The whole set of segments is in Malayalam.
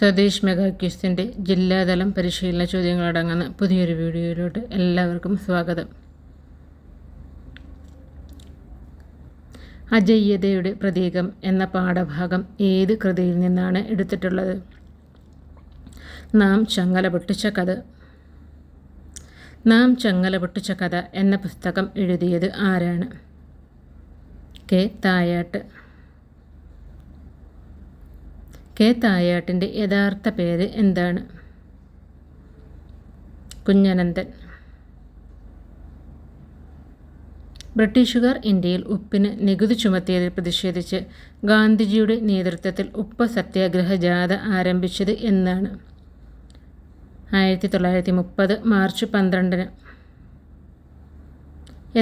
സതീഷ് മെഗാ ക്യൂസിന്റെ ജില്ലാതലം പരിശീലന ചോദ്യങ്ങളടങ്ങുന്ന പുതിയൊരു വീഡിയോയിലോട്ട് എല്ലാവർക്കും സ്വാഗതം. അജയ്യതയുടെ പ്രതീകം എന്ന പാഠഭാഗം ഏത് കൃതിയിൽ നിന്നാണ് എടുത്തിട്ടുള്ളത്? നാം ചങ്ങല പൊട്ടിച്ച കഥ. നാം ചങ്ങല പൊട്ടിച്ച കഥ എന്ന പുസ്തകം എഴുതിയത് ആരാണ്? കെ. തായാട്ട്. കെ തായാട്ടിന്റെ യഥാർത്ഥ പേര് എന്താണ്? കുഞ്ഞനന്ദൻ ബ്രിട്ടീഷുകാർ ഇന്ത്യയിൽ ഉപ്പിന് നികുതി ചുമത്തിയതിൽ പ്രതിഷേധിച്ച് ഗാന്ധിജിയുടെ നേതൃത്വത്തിൽ ഉപ്പ് സത്യാഗ്രഹ ജാഥ ആരംഭിച്ചത് എന്നാണ്. ആയിരത്തി തൊള്ളായിരത്തി മുപ്പത് മാർച്ച് പന്ത്രണ്ടിന്.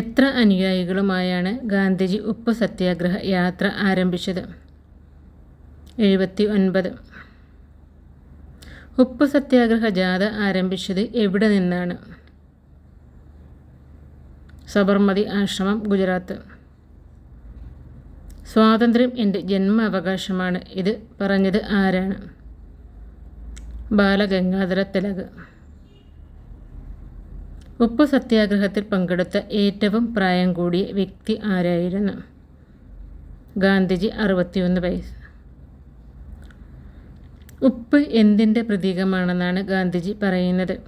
എത്ര അനുയായികളുമായാണ് ഗാന്ധിജി ഉപ്പ് സത്യാഗ്രഹ യാത്ര ആരംഭിച്ചത്? എഴുപത്തി ഒൻപത് ഉപ്പ് സത്യാഗ്രഹ ജാഥ ആരംഭിച്ചത് എവിടെ നിന്നാണ്? സബർമതി ആശ്രമം ഗുജറാത്ത്. സ്വാതന്ത്ര്യം എന്റെ ജന്മ അവകാശമാണ് ഇത് പറഞ്ഞത് ആരാണ്? ബാലഗംഗാധര തിലക്. ഉപ്പ് സത്യാഗ്രഹത്തിൽ പങ്കെടുത്ത ഏറ്റവും പ്രായം കൂടിയ വ്യക്തി ആരായിരുന്നു? ഗാന്ധിജി അറുപത്തിയൊന്ന് വയസ്സ്. ഉപ്പ് എന്തിന്റെ പ്രതീകമാണെന്നാണ് ഗാന്ധിജി പറയുന്നത്.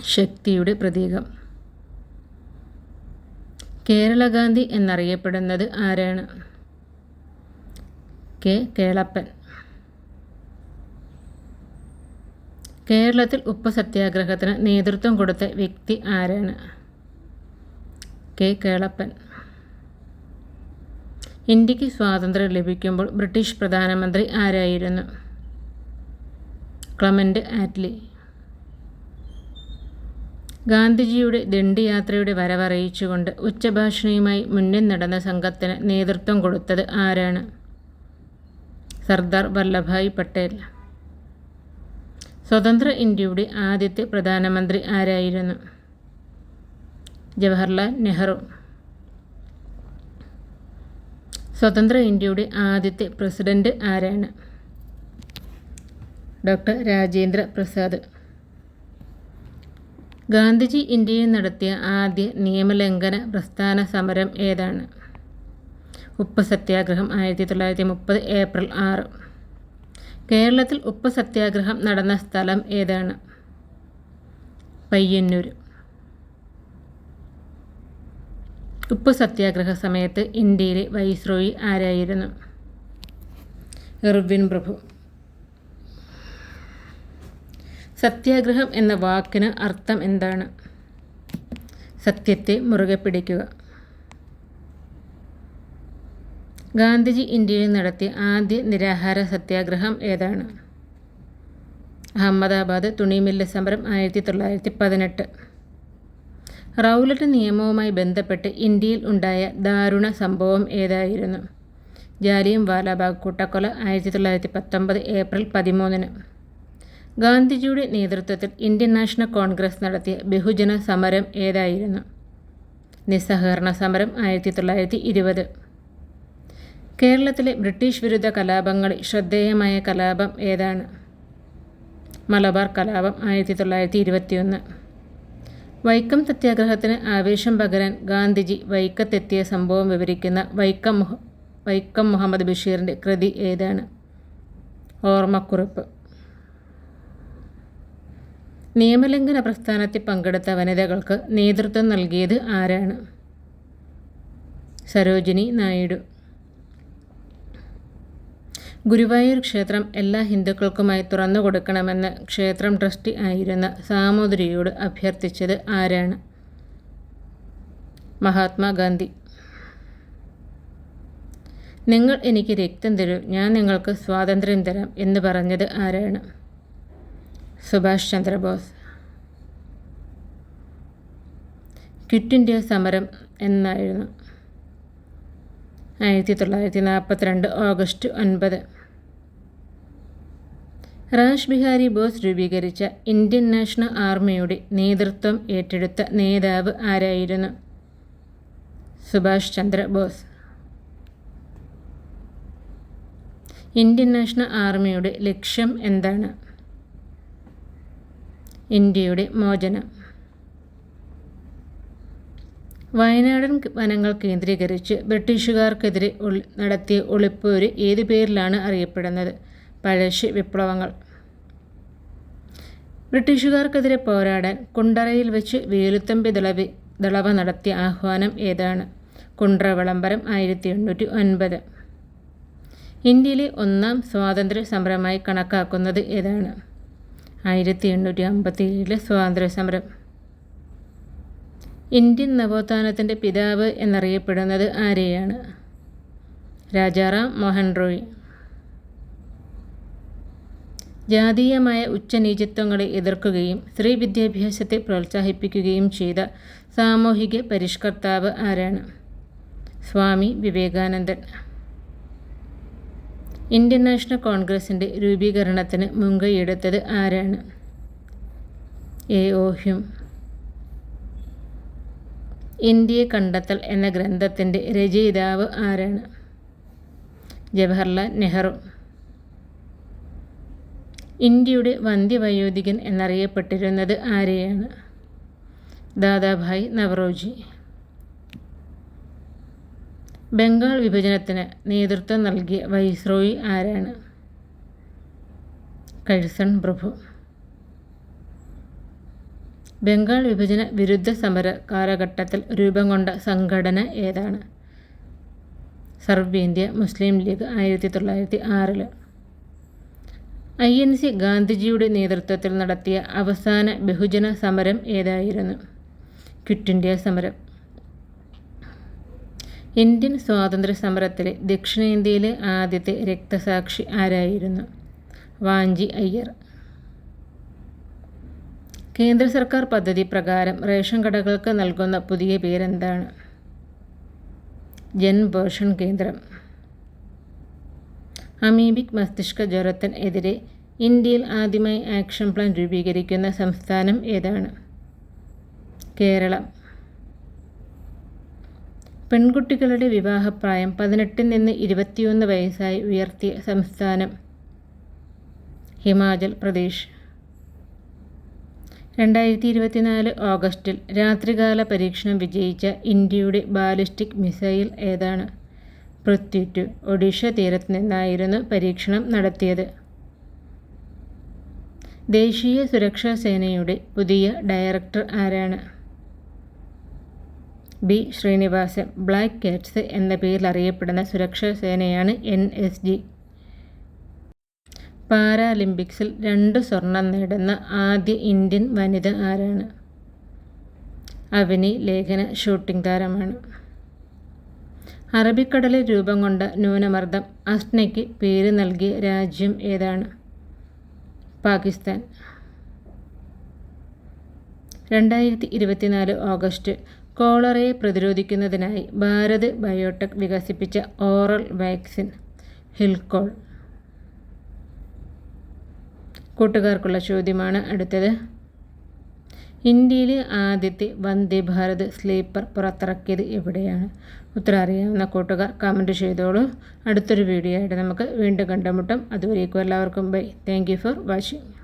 ശക്തിയുടെ പ്രതീകം. കേരള ഗാന്ധി എന്നറിയപ്പെടുന്നത് ആരാണ്? കെ. കേളപ്പൻ. കേരളത്തിൽ ഉപ്പ് സത്യാഗ്രഹത്തിന് നേതൃത്വം കൊടുത്ത വ്യക്തി ആരാണ്? കെ. കേളപ്പൻ. ഇന്ത്യയ്ക്ക് സ്വാതന്ത്ര്യം ലഭിക്കുമ്പോൾ ബ്രിട്ടീഷ് പ്രധാനമന്ത്രി ആരായിരുന്നു? Clement Attlee. ഗാന്ധിജിയുടെ ദണ്ഡിയാത്രയുടെ വരവറിയിച്ചുകൊണ്ട് ഉച്ചഭാഷണിയുമായി മുന്നിൽ നടന്ന സംഘത്തിന് നേതൃത്വം കൊടുത്തത് ആരാണ്? സർദാർ വല്ലഭായ് പട്ടേൽ. സ്വതന്ത്ര ഇന്ത്യയുടെ ആദ്യത്തെ പ്രധാനമന്ത്രി ആരായിരുന്നു? ജവഹർലാൽ നെഹ്റു. സ്വതന്ത്ര ഇന്ത്യയുടെ ആദ്യത്തെ പ്രസിഡന്റ് ആരാണ്? ഡോക്ടർ രാജേന്ദ്ര പ്രസാദ്. ഗാന്ധിജി ഇന്ത്യയിൽ നടത്തിയ ആദ്യ നിയമലംഘന പ്രസ്ഥാന സമരം ഏതാണ്? ഉപ്പ് സത്യാഗ്രഹം ആയിരത്തി തൊള്ളായിരത്തി മുപ്പത് ഏപ്രിൽ ആറ്. കേരളത്തിൽ ഉപ്പ് സത്യാഗ്രഹം നടന്ന സ്ഥലം ഏതാണ്? പയ്യന്നൂർ. ഉപ്പ് സത്യാഗ്രഹ സമയത്ത് ഇന്ത്യയിലെ വൈസ്രോയി ആരായിരുന്നു? എർവിൻ പ്രഭു. സത്യാഗ്രഹം എന്ന വാക്കിന് അർത്ഥം എന്താണ്? സത്യത്തെ മുറുകെ പിടിക്കുക. ഗാന്ധിജി ഇന്ത്യയിൽ നടത്തിയ ആദ്യ നിരാഹാര സത്യാഗ്രഹം ഏതാണ്? അഹമ്മദാബാദ് തുണിമില്ല് സമരം ആയിരത്തി തൊള്ളായിരത്തി പതിനെട്ട് റൗലറ്റ് നിയമവുമായി ബന്ധപ്പെട്ട് ഇന്ത്യയിൽ ഉണ്ടായ ദാരുണ സംഭവം ഏതായിരുന്നു? ജാലിയം വാലാബാഗ് കൂട്ടക്കൊല ആയിരത്തി തൊള്ളായിരത്തി പത്തൊമ്പത് ഏപ്രിൽ പതിമൂന്നിന്. ഗാന്ധിജിയുടെ നേതൃത്വത്തിൽ ഇന്ത്യൻ നാഷണൽ കോൺഗ്രസ് നടത്തിയ ബഹുജന സമരം ഏതായിരുന്നു? നിസ്സഹകരണ സമരം ആയിരത്തി തൊള്ളായിരത്തി ഇരുപത് കേരളത്തിലെ ബ്രിട്ടീഷ് വിരുദ്ധ കലാപങ്ങളിൽ ശ്രദ്ധേയമായ കലാപം ഏതാണ്? മലബാർ കലാപം ആയിരത്തി തൊള്ളായിരത്തി ഇരുപത്തിയൊന്ന് വൈക്കം സത്യാഗ്രഹത്തിന് ആവേശം പകരാൻ ഗാന്ധിജി വൈക്കത്തെത്തിയ സംഭവം വിവരിക്കുന്ന വൈക്കം വൈക്കം മുഹമ്മദ് ബഷീറിന്റെ കൃതി ഏതാണ്? ഓർമ്മക്കുറിപ്പ്. നിയമലംഘന പ്രസ്ഥാനത്തിൽ പങ്കെടുത്ത വനിതകൾക്ക് നേതൃത്വം നൽകിയത് ആരാണ്? സരോജിനി നായിഡു. ഗുരുവായൂർ ക്ഷേത്രം എല്ലാ ഹിന്ദുക്കൾക്കുമായി തുറന്നു കൊടുക്കണമെന്ന് ക്ഷേത്രം ട്രസ്റ്റി ആയിരുന്ന സാമൂതിരിയോട് അഭ്യർത്ഥിച്ചത് ആരാണ്? മഹാത്മാഗാന്ധി. നിങ്ങൾ എനിക്ക് രക്തം തരൂ ഞാൻ നിങ്ങൾക്ക് സ്വാതന്ത്ര്യം തരാം എന്ന് പറഞ്ഞത് ആരാണ്? സുഭാഷ് ചന്ദ്രബോസ് ക്വിറ്റ് ഇന്ത്യ സമരം എന്നായിരുന്നു. ആയിരത്തി തൊള്ളായിരത്തി നാൽപ്പത്തിരണ്ട് ഓഗസ്റ്റ് ഒൻപത്. റാഷ് ബിഹാരി ബോസ് രൂപീകരിച്ച ഇന്ത്യൻ നാഷണൽ ആർമിയുടെ നേതൃത്വം ഏറ്റെടുത്ത നേതാവ് ആരായിരുന്നു? സുഭാഷ് ചന്ദ്ര ബോസ്. ഇന്ത്യൻ നാഷണൽ ആർമിയുടെ ലക്ഷ്യം എന്താണ്? ഇന്ത്യയുടെ മോചനം. വയനാടൻ വനങ്ങൾ കേന്ദ്രീകരിച്ച് ബ്രിട്ടീഷുകാർക്കെതിരെ നടത്തിയ ഒളിപ്പോര് ഏതു പേരിലാണ് അറിയപ്പെടുന്നത്? പഴശ്ശി വിപ്ലവങ്ങൾ. ബ്രിട്ടീഷുകാർക്കെതിരെ പോരാടാൻ കുണ്ടറയിൽ വെച്ച് വേലുത്തമ്പി ദളവി ദളവ നടത്തിയ ആഹ്വാനം ഏതാണ്? കുണ്ട്ര വിളംബരം ആയിരത്തി എണ്ണൂറ്റി ഒൻപത്. ഇന്ത്യയിലെ ഒന്നാം സ്വാതന്ത്ര്യ സമരമായി കണക്കാക്കുന്നത് ഏതാണ്? ആയിരത്തി എണ്ണൂറ്റി അമ്പത്തി ഏഴിലെ സ്വാതന്ത്ര്യ സമരം ഇന്ത്യൻ നവോത്ഥാനത്തിന്റെ പിതാവ് എന്നറിയപ്പെടുന്നത് ആരെയാണ്? രാജാറാം മോഹൻ റോയ്. ജാതീയമായ ഉച്ചനീചത്വങ്ങളെ എതിർക്കുകയും സ്ത്രീ വിദ്യാഭ്യാസത്തെ പ്രോത്സാഹിപ്പിക്കുകയും ചെയ്ത സാമൂഹിക പരിഷ്കർത്താവ് ആരാണ്? സ്വാമി വിവേകാനന്ദൻ. ഇന്ത്യൻ നാഷണൽ കോൺഗ്രസിന്റെ രൂപീകരണത്തിന് മുൻകൈയെടുത്തത് ആരാണ്? എ. ഒ. ഹ്യൂം. ഇന്ത്യയെ കണ്ടെത്തൽ എന്ന ഗ്രന്ഥത്തിന്റെ രചയിതാവ് ആരാണ്? ജവഹർലാൽ നെഹ്റു. ഇന്ത്യയുടെ വന്ധ്യവയോധികൻ എന്നറിയപ്പെട്ടിരുന്നത് ആരെയാണ്? ദാദാഭായ് നവറോജി. ബംഗാൾ വിഭജനത്തിന് നേതൃത്വം നൽകിയ വൈസ്രോയി ആരാണ്? കഴ്സൺ പ്രഭു. ബംഗാൾ വിഭജന വിരുദ്ധ സമര കാലഘട്ടത്തിൽ രൂപം കൊണ്ട സംഘടന ഏതാണ്? സർവ് ഇന്ത്യ മുസ്ലിം ലീഗ് ആയിരത്തി തൊള്ളായിരത്തി ആറിൽ ഐ എൻ സി ഗാന്ധിജിയുടെ നേതൃത്വത്തിൽ നടത്തിയ അവസാന ബഹുജന സമരം ഏതായിരുന്നു? ക്വിറ്റ് ഇന്ത്യ സമരം. ഇന്ത്യൻ സ്വാതന്ത്ര്യ സമരത്തിലെ ദക്ഷിണേന്ത്യയിലെ ആദ്യത്തെ രക്തസാക്ഷി ആരായിരുന്നു? വാഞ്ചി അയ്യർ. കേന്ദ്ര സർക്കാർ പദ്ധതി പ്രകാരം റേഷൻ കടകൾക്ക് നൽകുന്ന പുതിയ പേരെന്താണ്? ജൻ പോഷൺ കേന്ദ്രം. അമീബിക് മസ്തിഷ്ക ജ്വരത്തിനെതിരെ ഇന്ത്യയിൽ ആദ്യമായി ആക്ഷൻ പ്ലാൻ രൂപീകരിക്കുന്ന സംസ്ഥാനം ഏതാണ്? കേരളം. പെൺകുട്ടികളുടെ വിവാഹപ്രായം പതിനെട്ടിൽ നിന്ന് ഇരുപത്തിയൊന്ന് വയസ്സായി ഉയർത്തിയ സംസ്ഥാനം ഹിമാചൽ പ്രദേശ്. രണ്ടായിരത്തി ഇരുപത്തിനാല് ഓഗസ്റ്റിൽ രാത്രികാല പരീക്ഷണം വിജയിച്ച ഇന്ത്യയുടെ ബാലിസ്റ്റിക് മിസൈൽ ഏതാണ്? പൃഥ്വി ടു ഒഡീഷ തീരത്ത് നിന്നായിരുന്നു പരീക്ഷണം നടത്തിയത്. ദേശീയ സുരക്ഷാ സേനയുടെ പുതിയ ഡയറക്ടർ ആരാണ്? ബി. ശ്രീനിവാസൻ ബ്ലാക്ക് കാറ്റ്സ് എന്ന പേരിൽ അറിയപ്പെടുന്ന സുരക്ഷാ സേനയാണ് എൻ. എസ്. ജി. പാരാലിമ്പിക്സിൽ രണ്ട് സ്വർണം നേടുന്ന ആദ്യ ഇന്ത്യൻ വനിത ആരാണ്? അവനി ലേഖന ഷൂട്ടിംഗ് താരമാണ്. അറബിക്കടലിൽ രൂപം കൊണ്ട ന്യൂനമർദ്ദം അസ്നയ്ക്ക് പേര് നൽകിയ രാജ്യം ഏതാണ്? പാകിസ്ഥാൻ. രണ്ടായിരത്തി ഇരുപത്തിനാല് ഓഗസ്റ്റ് കോളറയെ പ്രതിരോധിക്കുന്നതിനായി ഭാരത് ബയോടെക് വികസിപ്പിച്ച ഓറൽ വാക്സിൻ ഹിൽകോൾ. കൂട്ടുകാർക്കുള്ള ചോദ്യമാണ് അടുത്തത്. ഇന്ത്യയിലെ ആദ്യത്തെ വന്ദേ ഭാരത് സ്ലീപ്പർ പുറത്തിറക്കിയത് എവിടെയാണ്? ഉത്തരം അറിയാവുന്ന കൂട്ടുകാർ കമന്റ് ചെയ്തോളൂ. അടുത്തൊരു വീഡിയോ ആയിട്ട് നമുക്ക് വീണ്ടും കണ്ടുമുട്ടും. അതുവരേക്കും എല്ലാവർക്കും ബൈ താങ്ക് ഫോർ വാച്ചിങ്